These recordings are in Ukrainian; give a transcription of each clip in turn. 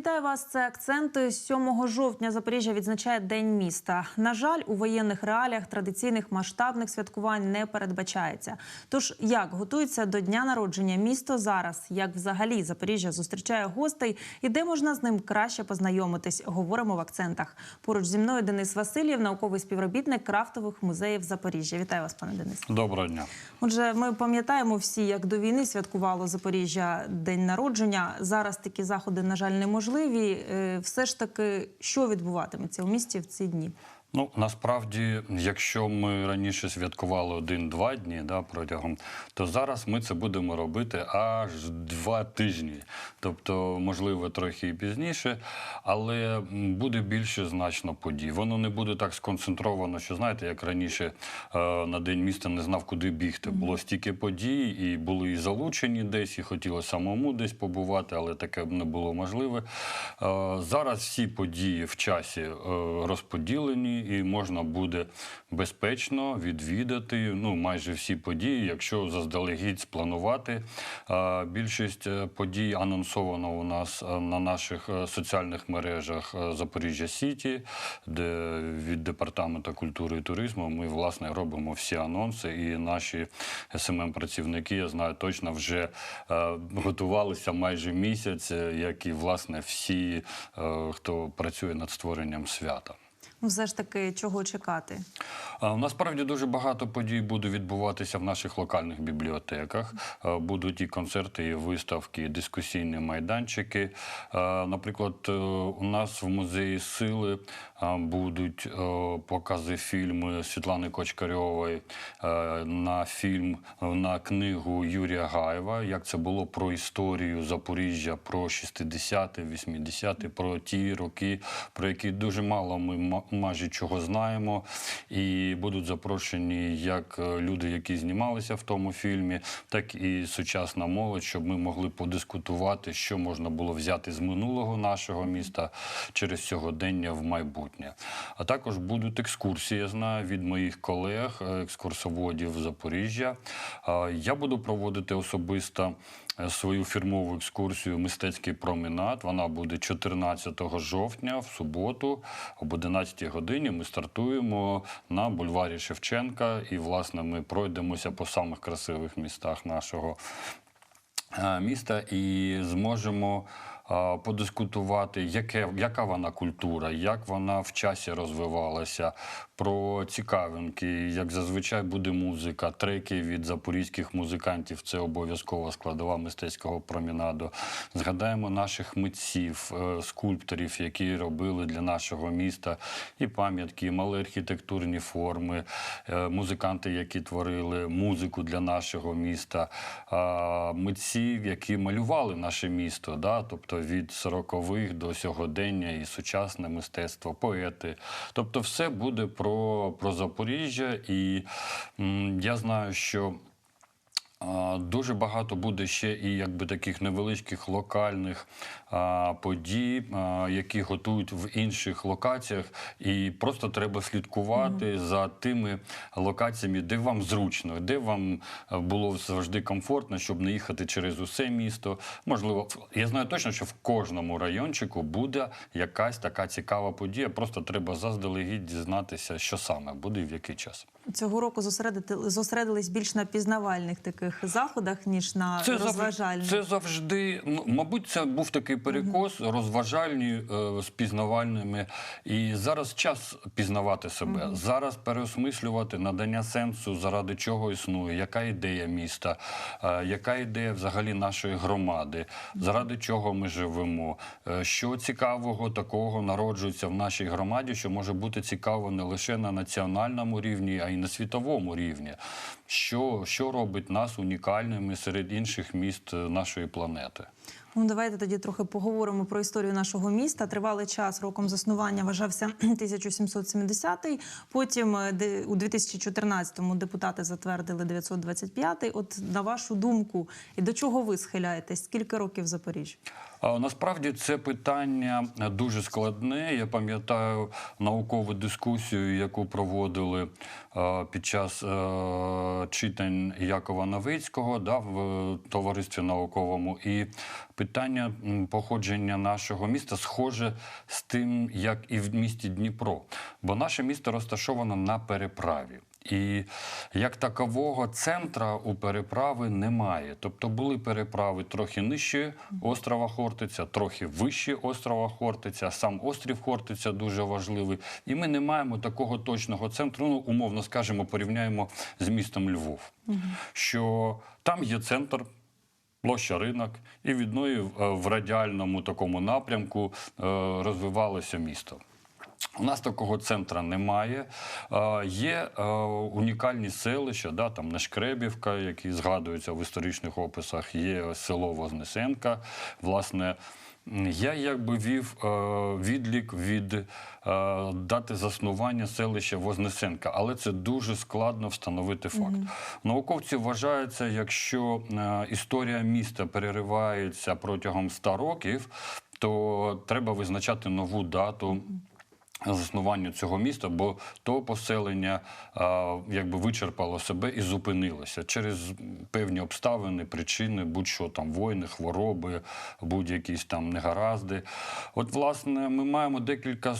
Вітаю вас. Це акценти 7 жовтня. Запоріжжя відзначає День міста. На жаль, у воєнних реаліях традиційних масштабних святкувань не передбачається. Тож як готується до дня народження місто зараз? Як взагалі Запоріжжя зустрічає гостей і де можна з ним краще познайомитись? Говоримо в акцентах. Поруч зі мною Денис Васильєв, науковий співробітник крафтових музеїв Запоріжжя. Вітаю вас, пане Денис. Доброго дня. Отже, ми пам'ятаємо всі, як до війни святкувало Запоріжжя день народження. Зараз такі заходи, на жаль, неможливі. Е, Все ж таки, що відбуватиметься у місті в ці дні? Ну насправді, якщо ми раніше святкували один-два дні да, протягом, то зараз ми це будемо робити аж два тижні. Тобто, можливо, трохи і пізніше, але буде більше значно подій. Воно не буде так сконцентровано, що знаєте, як раніше е, на день міста не знав, куди бігти. Було стільки подій, і були і залучені десь, і хотілося самому десь побувати, але таке не було можливе. Е, зараз всі події в часі е, розподілені, і можна буде безпечно відвідати ну, майже всі події, якщо заздалегідь спланувати. Більшість е, подій анонсовано у нас е, на наших е, соціальних мережах Запоріжжя Сіті, де від департаменту культури і туризму ми власне робимо всі анонси, і наші СММ-працівники, я знаю точно, вже готувалися майже місяць, як і власне всі, хто працює над створенням свята. Ну, все ж таки, чого чекати? Насправді дуже багато подій буде відбуватися в наших локальних бібліотеках. Будуть і концерти, і виставки, і дискусійні майданчики. Наприклад, е, у нас в музеї сили будуть е, покази фільму Світлани Кочкарьової е, на фільм на книгу Юрія Гаєва. Як це було про історію Запоріжжя, про 60-ті, 80-ті, про ті роки, про які дуже мало ми майже чого знаємо. І будуть запрошені як е, люди, які знімалися в тому фільмі, так і сучасна молодь, щоб ми могли подискутувати, що можна було взяти з минулого нашого міста через сьогодення в майбутнє. А також будуть екскурсії, я знаю від моїх колег, е, екскурсоводів Запоріжжя. Я буду проводити особисто свою фірмову екскурсію Мистецький променад. Вона буде 14 жовтня в суботу об 11 годині. Ми стартуємо на бульварі Шевченка, і власне ми пройдемося по самих красивих містах нашого е, міста і зможемо е, подискутувати, яке, яка вона культура, як вона в часі розвивалася, про цікавинки, як зазвичай буде музика, треки від запорізьких музикантів. Це обов'язкова складова мистецького промінаду. Згадаємо наших митців, е, скульпторів, які робили для нашого міста і пам'ятки, і мали архітектурні форми, е, музиканти, які творили музику для нашого міста, а, митців, які малювали наше місто, да? тобто від 40-х до сьогодення і сучасне мистецтво, поети. Тобто, все буде про, про Запоріжжя, і м, я знаю, що. Дуже багато буде ще і якби таких невеличких локальних а, подій, а, які готують в інших локаціях, і просто треба слідкувати за тими локаціями, де вам зручно, де вам е, було завжди комфортно, щоб не їхати через усе місто. Можливо, я знаю точно, що в кожному райончику буде якась така цікава подія. Просто треба заздалегідь дізнатися, що саме буде і в який час. Цього року зосередити зосередились більш на пізнавальних таких заходах, ніж на Це, розважальних. це завжди, ну, мабуть, це був такий перекос, розважальні е, з пізнавальними. І зараз час пізнавати себе, зараз переосмислювати надання сенсу, заради чого існує, яка ідея міста, е, яка ідея взагалі нашої громади, заради чого ми живемо, е, що цікавого такого народжується в нашій громаді, що може бути цікаво не лише на національному рівні, а й на світовому рівні. Що, що робить нас унікальними серед інших міст е, нашої планети? Ну, давайте тоді трохи поговоримо про історію нашого міста. Тривалий час роком заснування вважався 1770-й. Потім е, у 2014-му депутати затвердили 925-й. От на вашу думку, і до чого ви схиляєтесь? Скільки років Запоріжжя? Насправді це питання дуже складне. Я пам'ятаю наукову дискусію, яку проводили е, під час е, читань Якова Новицького да, в товаристві науковому. І питання походження нашого міста схоже з тим, як і в місті Дніпро. Бо наше місто розташовано на переправі. І як такового центра у переправи немає. Тобто були переправи трохи нижче острова Хортиця, трохи вище острова Хортиця. Сам острів Хортиця дуже важливий. І ми не маємо такого точного центру. Ну, умовно скажемо, порівняємо з містом Львов, що там є центр. Площа ринок, і від неї е, в радіальному такому напрямку е, розвивалося місто. У нас такого центра немає. Е, Є унікальні селища, да, там Нешкребівка, які згадуються в історичних описах, є село Вознесенка. Власне, я якби вів е, відлік від е, дати заснування селища Вознесенка, але це дуже складно встановити факт. Науковці вважаються, якщо е, історія міста переривається протягом 100 років, то треба визначати нову дату заснування цього міста, бо то поселення а, якби вичерпало себе і зупинилося через певні обставини, причини, будь-що там воїни, хвороби, будь-якісь там негаразди. От, власне, ми маємо декілька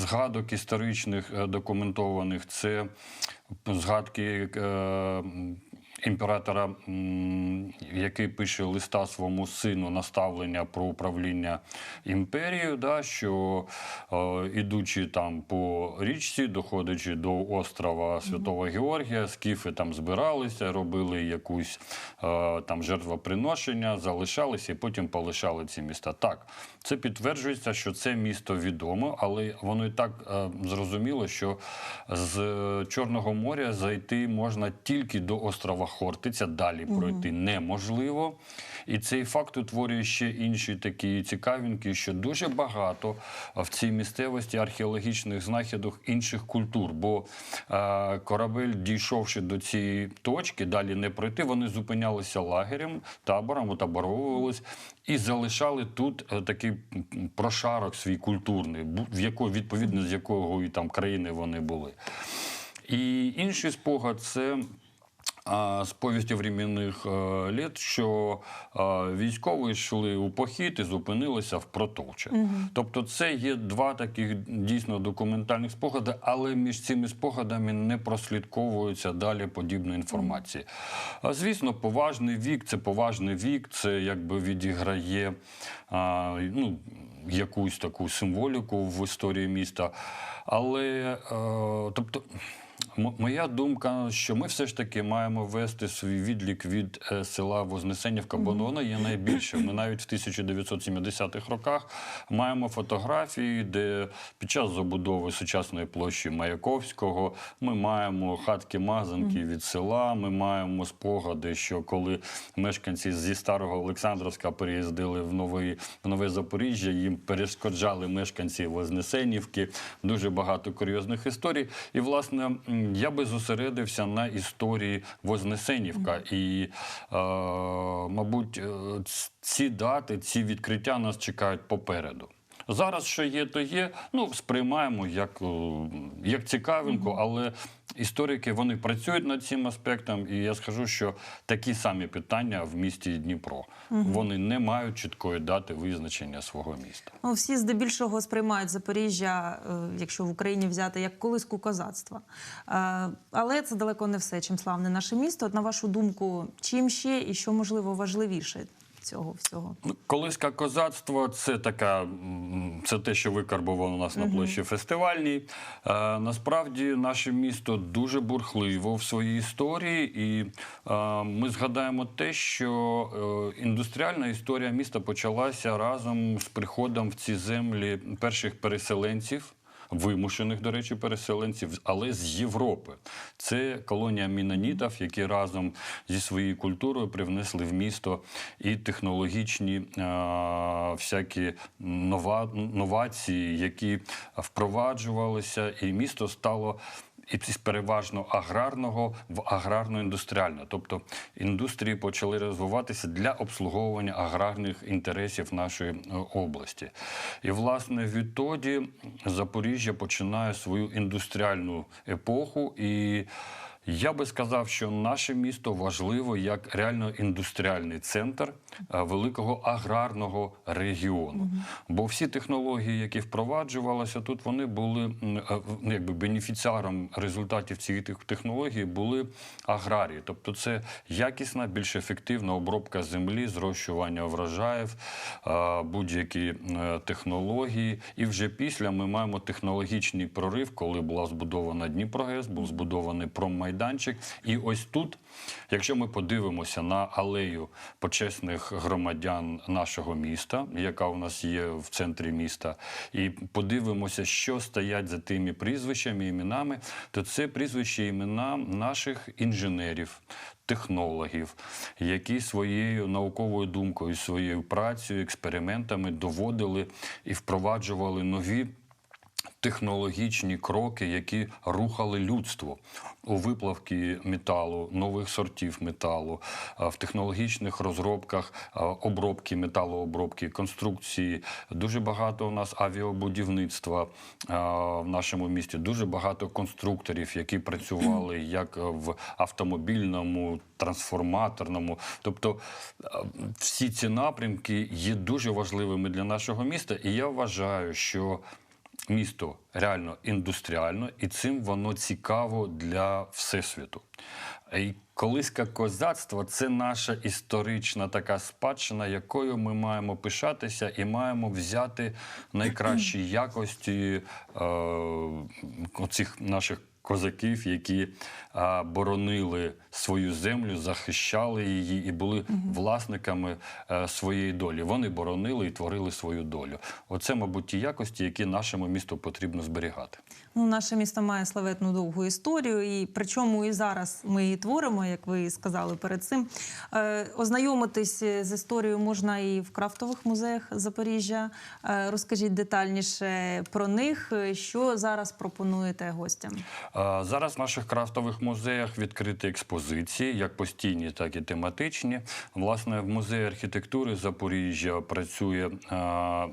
згадок історичних е, документованих. Це згадки. е, Імператора, який пише листа своєму сину наставлення про управління імперією, да, що е, ідучи там по річці, доходячи до острова Святого Георгія, скіфи там збиралися, робили якусь е, там жертвоприношення, залишалися і потім полишали ці міста. Так, це підтверджується, що це місто відомо, але воно і так е, зрозуміло, що з Чорного моря зайти можна тільки до острова Хортиця, далі пройти неможливо. І цей факт утворює ще інші такі цікавинки, що дуже багато в цій місцевості археологічних знахідок інших культур. Бо е, корабель, дійшовши до цієї точки, далі не пройти, вони зупинялися лагерем, табором, отаборовувались і залишали тут е, такий прошарок свій культурний, в якої відповідно з якого і там країни вони були. І інший спогад це. З повісті временних е, літ, що е, військові йшли у похід і зупинилися в Протовче. Тобто, це є два таких дійсно документальних спогади, але між цими спогадами не прослідковується далі подібна інформація. А, Звісно, поважний вік це поважний вік, це якби відіграє а, ну, якусь таку символіку в історії міста. Але е, тобто. Моя думка, що ми все ж таки маємо вести свій відлік від е, села Вознесенівка, бо воно є найбільше. Ми навіть в 1970-х роках маємо фотографії, де під час забудови сучасної площі Маяковського ми маємо хатки мазанки від села. Ми маємо спогади, що коли мешканці зі старого Олександровська переїздили в новий в нове Запоріжжя, їм перешкоджали мешканці Вознесенівки. Дуже багато курйозних історій. І власне я би зосередився на історії Вознесенівка. І, е, мабуть, е, ці дати, ці відкриття нас чекають попереду. Зараз що є, то є. Ну, сприймаємо як, е, як цікавинку, але історики вони працюють над цим аспектом, і я скажу, що такі самі питання в місті Дніпро. Вони не мають чіткої дати визначення свого міста. Ну, всі здебільшого сприймають Запоріжжя, е, якщо в Україні взяти, як колиску козацтва. Е, Але це далеко не все, чим славне наше місто. От на вашу думку, чим ще і що можливо важливіше цього всього? Ну, Колиска козацтва це така, це те, що викарбовано у нас на площі фестивальній. Е, насправді наше місто дуже бурхливо в своїй історії, і е, ми згадаємо те, що е, індустріальна історія міста почалася разом з приходом в ці землі перших переселенців. Вимушених, до речі, переселенців, але з Європи. Це колонія мінонітів, які разом зі своєю культурою привнесли в місто і технологічні а, всякі нова, новації, які впроваджувалися, і місто стало. І переважно аграрного в аграрно-індустріальне. Тобто індустрії почали розвиватися для обслуговування аграрних інтересів нашої е, області. І, власне, відтоді Запоріжжя починає свою індустріальну епоху. І Я би сказав, що наше місто важливо як реально індустріальний центр е, великого аграрного регіону. Бо всі технології, які впроваджувалися тут, вони були е, якби бенефіціаром результатів цієї технології були аграрії. Тобто це якісна, більш ефективна обробка землі, зрощування врожаїв, е, будь-які технології. І вже після ми маємо технологічний прорив, коли була збудована Дніпрогес, був збудований проммайданчик. І ось тут, якщо ми подивимося на алею почесних громадян нашого міста, яка у нас є в центрі міста, і подивимося, що стоять за тими прізвищами, іменами, то це прізвища імена наших інженерів. Технологів, які своєю науковою думкою, своєю працею, експериментами доводили і впроваджували нові технологічні кроки, які рухали людство у виплавці металу, нових сортів металу, в технологічних розробках обробки, металообробки, конструкції. Дуже багато у нас авіабудівництва в нашому місті, дуже багато конструкторів, які працювали як в автомобільному, трансформаторному. Тобто всі ці напрямки є дуже важливими для нашого міста, і я вважаю, що місто реально індустріально, і цим воно цікаво для всесвіту. І Колиська козацтво це наша історична така спадщина, якою ми маємо пишатися і маємо взяти найкращі якості е, оцих наших. Козаків, які а, боронили свою землю, захищали її і були власниками е, своєї долі. Вони боронили і творили свою долю. Оце, мабуть, ті якості, які нашому місту потрібно зберігати. Ну, наше місто має славетну довгу історію, і причому і зараз ми її творимо, як ви сказали перед цим. Е, ознайомитись з історією можна і в крафтових музеях Запоріжжя. Е, розкажіть детальніше про них, що зараз пропонуєте гостям. Зараз в наших крафтових музеях відкриті експозиції, як постійні, так і тематичні. Власне, в музеї архітектури Запоріжжя працює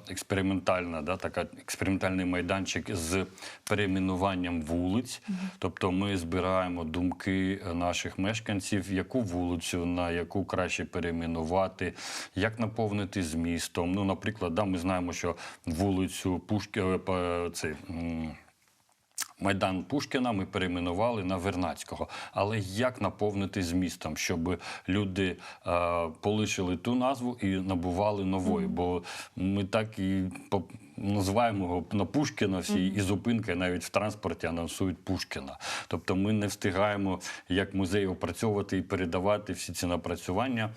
експериментальна, да, така експериментальний майданчик з перейменуванням вулиць. Тобто ми збираємо думки наших мешканців, яку вулицю, на яку краще перейменувати, як наповнити змістом. Ну, наприклад, да, ми знаємо, що вулицю Пушки, е, цей, Майдан Пушкіна ми перейменували на Вернацького. Але як наповнити змістом, щоб люди е, полишили ту назву і набували нової? Бо ми так і називаємо його на Пушкіна всі, і зупинки навіть в транспорті анонсують Пушкіна. Тобто ми не встигаємо як музей опрацьовувати і передавати всі ці напрацювання.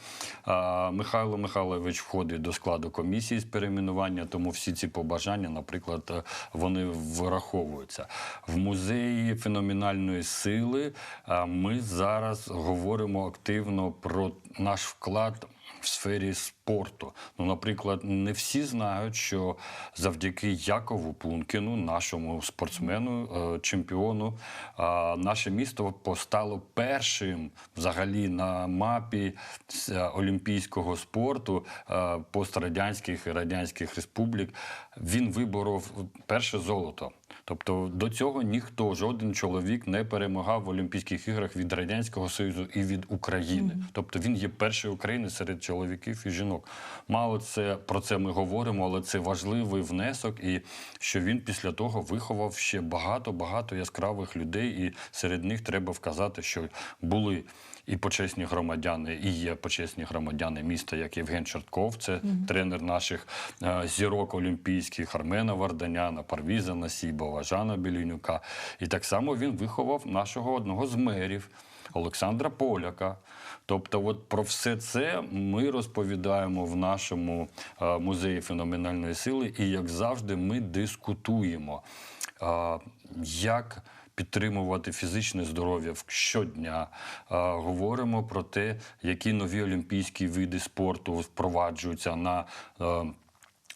А, Михайло Михайлович входить до складу комісії з перейменування, тому всі ці побажання, наприклад, е, вони враховуються. В музеї феноменальної сили ми зараз говоримо активно про наш вклад. В сфері спорту. Ну, наприклад, не всі знають, що завдяки Якову Пункіну, нашому спортсмену, е, чемпіону, е, наше місто постало першим взагалі на мапі е, олімпійського спорту пострадянських і радянських республік. Він виборов перше золото. Тобто до цього ніхто, жоден чоловік не перемагав в Олімпійських іграх від Радянського Союзу і від України. Тобто він є перший українець серед чоловіків і жінок. Мало це про це ми говоримо, але це важливий внесок, і що він після того виховав ще багато багато яскравих людей, і серед них треба вказати, що були. І почесні громадяни, і є почесні громадяни міста, як Євген Чертков, це тренер наших е, зірок олімпійських, Армена Варданяна, Парвіза Насібова, Жана Білінюка. І так само він виховав нашого одного з мерів. Олександра Поляка. Тобто, от про все це ми розповідаємо в нашому е, музеї феноменальної сили, і як завжди, ми дискутуємо, е, як підтримувати фізичне здоров'я щодня. Е, Говоримо про те, які нові олімпійські види спорту впроваджуються на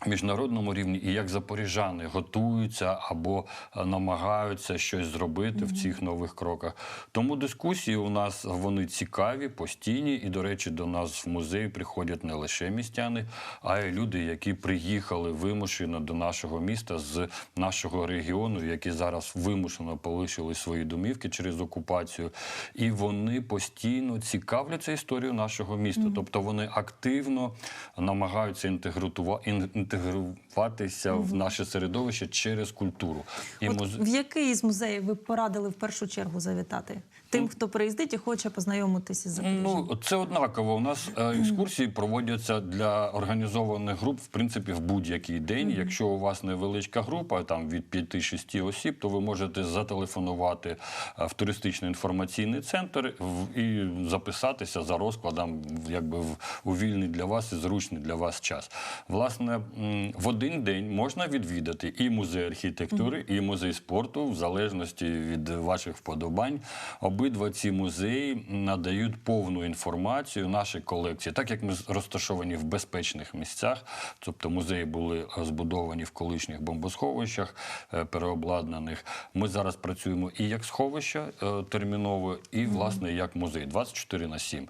міжнародному рівні, і як запоріжани готуються або е, намагаються щось зробити в цих нових кроках. Тому дискусії у нас вони цікаві, постійні, і, до речі, до нас в музей приходять не лише містяни, а й люди, які приїхали вимушено до нашого міста з нашого регіону, які зараз вимушено полишили свої домівки через окупацію, і вони постійно цікавляться історією нашого міста. Тобто вони активно намагаються інтегрутува- ін- інтегруватися в наше середовище через культуру. І От муз... в який із музеїв ви порадили в першу чергу завітати? Тим, хто приїздить і хоче познайомитися з Запоріжжям? Ну, це однаково. У нас е, екскурсії проводяться для організованих груп, в принципі, в будь-який день. Якщо у вас невеличка група, там від 5-6 осіб, то ви можете зателефонувати е, в туристичний інформаційний центр і записатися за розкладом, якби в у вільний для вас і зручний для вас час. Власне, в один день можна відвідати і музей архітектури, і музей спорту, в залежності від ваших вподобань. Обидва ці музеї надають повну інформацію нашій колекції, так як ми розташовані в безпечних місцях, тобто музеї були збудовані в колишніх бомбосховищах, е, переобладнаних. Ми зараз працюємо і як сховище е, терміново, і власне як музей 24 на 7.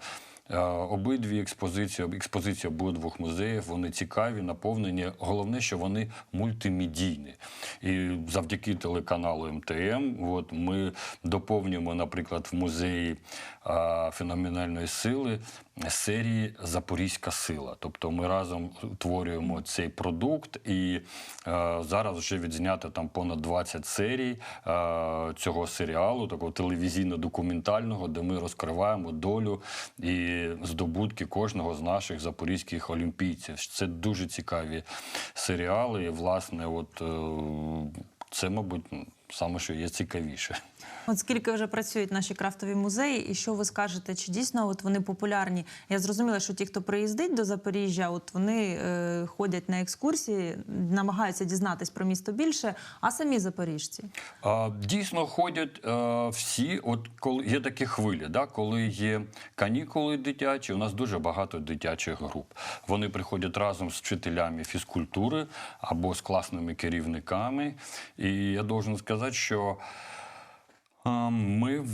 Е, Обидві експозиції, експозиції обидвох музеїв, вони цікаві, наповнені. Головне, що вони мультимедійні. І завдяки телеканалу МТМ, от ми доповнюємо, наприклад, в музеї е, феноменальної сили серії Запорізька сила. Тобто ми разом утворюємо цей продукт, і е, зараз вже відзнято там понад 20 серій е, цього серіалу, такого телевізійно-документального, де ми розкриваємо долю і здобутки кожного з наших запорізьких олімпійців. Це дуже цікаві серіали. І, власне, от е, це, мабуть, саме що є цікавіше. От скільки вже працюють наші крафтові музеї, і що ви скажете, чи дійсно от вони популярні? Я зрозуміла, що ті, хто приїздить до Запоріжжя, от вони е, ходять на екскурсії, намагаються дізнатись про місто більше, а самі запоріжці. А, Дійсно ходять е, всі. От коли є такі хвилі, да, коли є канікули дитячі, у нас дуже багато дитячих груп. Вони приходять разом з вчителями фізкультури або з класними керівниками. І я должен сказати, що ми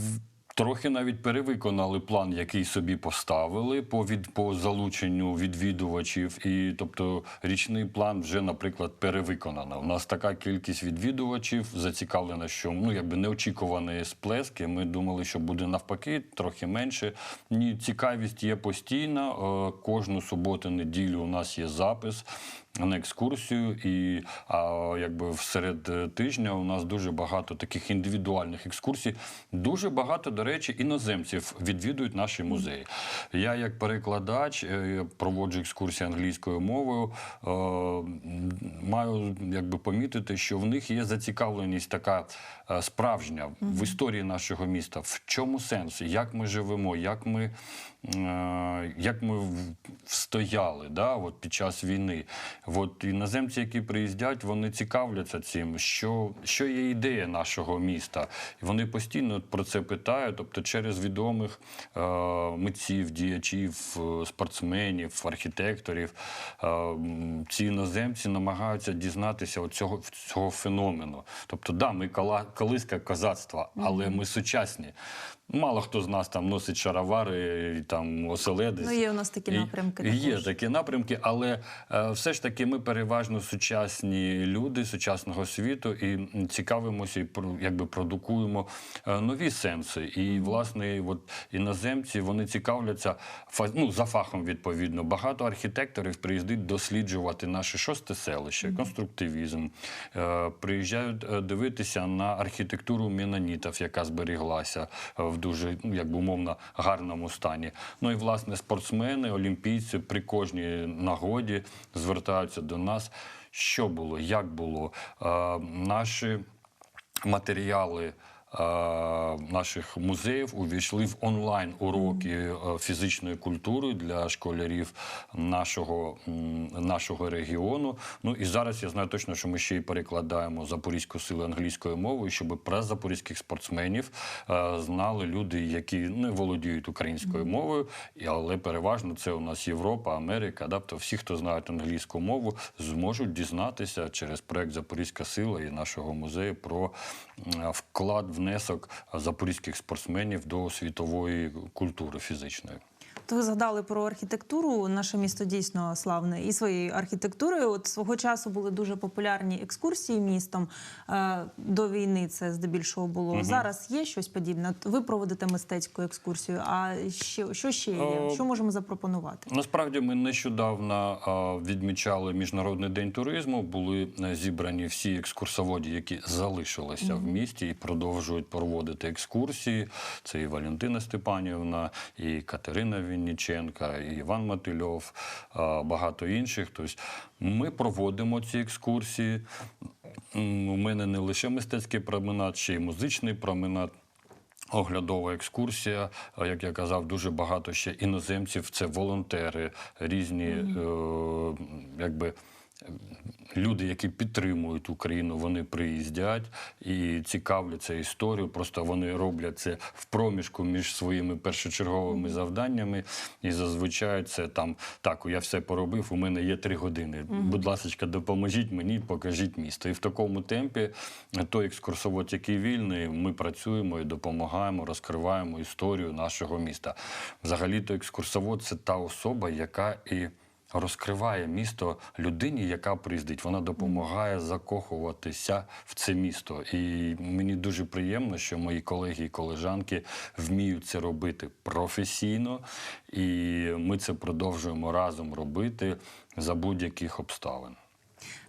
Трохи навіть перевиконали план, який собі поставили по від по залученню відвідувачів. І тобто річний план вже, наприклад, перевиконано. У нас така кількість відвідувачів зацікавлена, що ну якби неочікувані сплески. Ми думали, що буде навпаки, трохи менше. Ні, цікавість є постійна. Е, Кожну суботу, неділю у нас є запис. На екскурсію, і а, якби всеред е, тижня у нас дуже багато таких індивідуальних екскурсій. Дуже багато, до речі, іноземців відвідують наші музеї. Я, як перекладач, е, проводжу екскурсії англійською мовою. е, Маю якби помітити, що в них є зацікавленість така справжня в історії нашого міста. В чому сенс? Як ми живемо, як ми, як ми встояли да, от під час війни. От іноземці, які приїздять, вони цікавляться цим, що, що є ідея нашого міста. Вони постійно про це питають, тобто через відомих е, митців, діячів, е, спортсменів, архітекторів. Е, ці іноземці намагаються дізнатися цього, цього феномену. Тобто, да, ми кала, колиска козацтва, але ми сучасні. Мало хто з нас там носить шаровари, там оселедець. Ну, є у нас такі напрямки Є також. такі напрямки, але е, все ж таки ми переважно сучасні люди сучасного світу і цікавимося і якби продукуємо е, нові сенси. І власне, от іноземці вони цікавляться ну, за фахом відповідно. Багато архітекторів приїздить досліджувати наше шосте селище, конструктивізм. Е, Приїжджають е, дивитися на архітектуру менонітів, яка зберіглася е, дуже ну, якби умовно гарному стані. Ну і власне спортсмени, олімпійці при кожній нагоді звертаються до нас. Що було, як було. Е, Наші матеріали. Е, наших музеїв увійшли в онлайн уроки е, фізичної культури для школярів нашого, нашого регіону. Ну і зараз я знаю точно, що ми ще й перекладаємо запорізьку силу англійською мовою, щоб про запорізьких спортсменів е, знали люди, які не володіють українською мовою, але переважно це у нас Європа, Америка. Да? Тобто всі, хто знають англійську мову, зможуть дізнатися через проект Запорізька сила і нашого музею про вклад, внесок запорізьких спортсменів до світової культури фізичної. То ви згадали про архітектуру. Наше місто дійсно славне і своєю архітектурою. От свого часу були дуже популярні екскурсії містом. Е, До війни це здебільшого було. Зараз є щось подібне. Ви проводите мистецьку екскурсію. А що, що ще є? Що можемо запропонувати? Насправді ми нещодавно відмічали міжнародний день туризму. Були е, зібрані всі екскурсоводі, які залишилися в місті і продовжують проводити екскурсії. Це і Валентина Степанівна, і Катерина Вінніченка, і Іван Матильов, багато інших. Тобто ми проводимо ці екскурсії. У мене не лише мистецький променад, ще й музичний променад. Оглядова екскурсія, як я казав, дуже багато ще іноземців. Це волонтери, різні е, якби. Люди, які підтримують Україну, вони приїздять і цікавляться історією. Просто вони роблять це в проміжку між своїми першочерговими завданнями. І зазвичай це там так, я все поробив. У мене є три години. Будь ласка, допоможіть мені, покажіть місто. І в такому темпі той екскурсовод, який вільний, ми працюємо і допомагаємо, розкриваємо історію нашого міста. Взагалі, то екскурсовод це та особа, яка і розкриває місто людині, яка приїздить. Вона допомагає закохуватися в це місто. І мені дуже приємно, що мої колеги і колежанки вміють це робити професійно, і ми це продовжуємо разом робити за будь-яких обставин.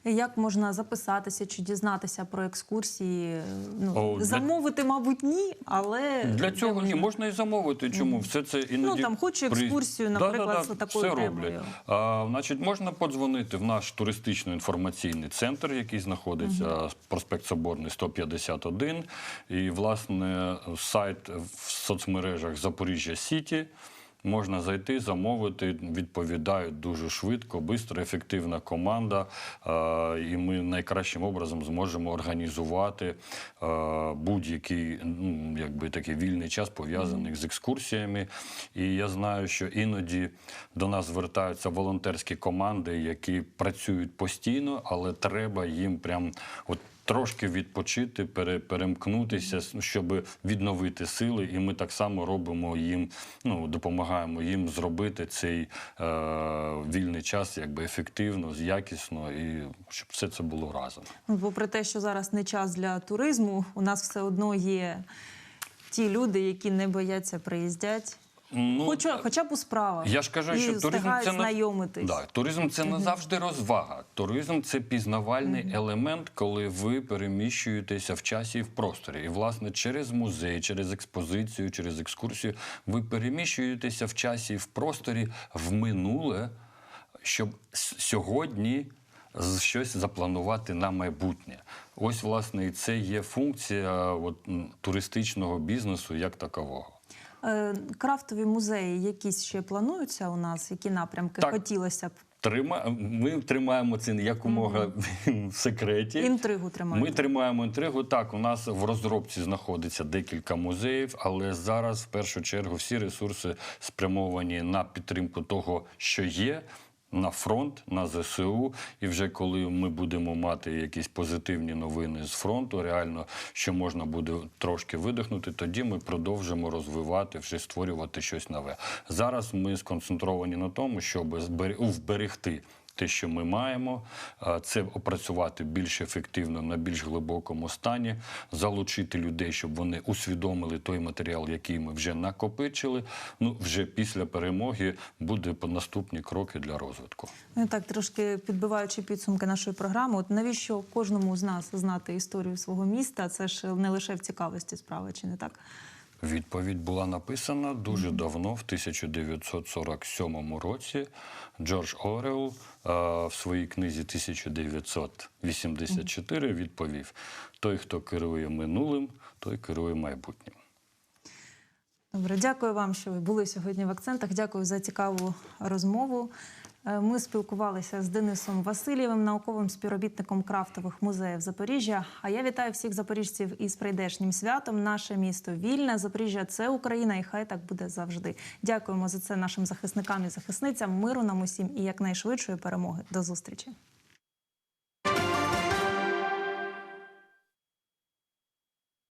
Як можна записатися чи дізнатися про екскурсії? Ну О, для- замовити, мабуть, ні, але Для цього ні, можна і замовити. Чому все це іноді Ну, там, хочу екскурсію, наприклад, з такою все темою. роблять. А, значить, можна подзвонити в наш туристично-інформаційний центр, який знаходиться проспект Соборний 151. І, власне, сайт в соцмережах Запоріжжя Сіті. Можна зайти, замовити, відповідають дуже швидко, швидко, ефективна команда. Е, І ми найкращим образом зможемо організувати е, будь-який ну, якби такий вільний час пов'язаний з екскурсіями. І я знаю, що іноді до нас звертаються волонтерські команди, які працюють постійно, але треба їм прям от. Трошки відпочити, пере, перемкнутися, щоб відновити сили, і ми так само робимо їм, ну допомагаємо їм зробити цей е, вільний час якби ефективно, якісно, і щоб все це було разом. Ну, попри те, що зараз не час для туризму, у нас все одно є ті люди, які не бояться приїздять. Ну, хоча, хоча б у справах. Я ж кажу, і що туризм це не знайомитись. Да, туризм це не завжди розвага. Туризм це пізнавальний елемент, коли ви переміщуєтеся в часі і в просторі. І власне через музей, через експозицію, через екскурсію ви переміщуєтеся в часі і в просторі в минуле, щоб сьогодні. Щось запланувати на майбутнє. Ось, власне, і це є функція от, туристичного бізнесу як такового. Е, Крафтові музеї якісь ще плануються у нас, які напрямки Так. хотілося б Трима... Ми тримаємо це якомога в секреті. інтригу тримаємо. Ми тримаємо інтригу. Так, у нас в розробці знаходиться декілька музеїв, але зараз в першу чергу всі ресурси спрямовані на підтримку того, що є. На фронт, на ЗСУ, і вже коли ми будемо мати якісь позитивні новини з фронту, реально що можна буде трошки видихнути, тоді ми продовжимо розвивати, вже створювати щось нове. Зараз ми сконцентровані на тому, щоб вберегти те, що ми маємо, це опрацювати більш ефективно на більш глибокому стані, залучити людей, щоб вони усвідомили той матеріал, який ми вже накопичили. Ну вже після перемоги буде по- наступні кроки для розвитку. Ну, так, трошки підбиваючи підсумки нашої програми, от навіщо кожному з нас знати історію свого міста? Це ж не лише в цікавості справи, чи не так? Відповідь була написана дуже давно, в 1947 році. Джордж Орел е, в своїй книзі 1984 відповів: той, хто керує минулим, той керує майбутнім. Добре, дякую вам, що ви були сьогодні в акцентах. Дякую за цікаву розмову. Е, Ми спілкувалися з Денисом Васильєвим, науковим співробітником крафтових музеїв Запоріжжя. А я вітаю всіх запоріжців із прийдешнім святом. Наше місто вільне. Запоріжжя це Україна, і хай так буде завжди. Дякуємо за це нашим захисникам і захисницям. Миру нам усім і якнайшвидшої перемоги. До зустрічі.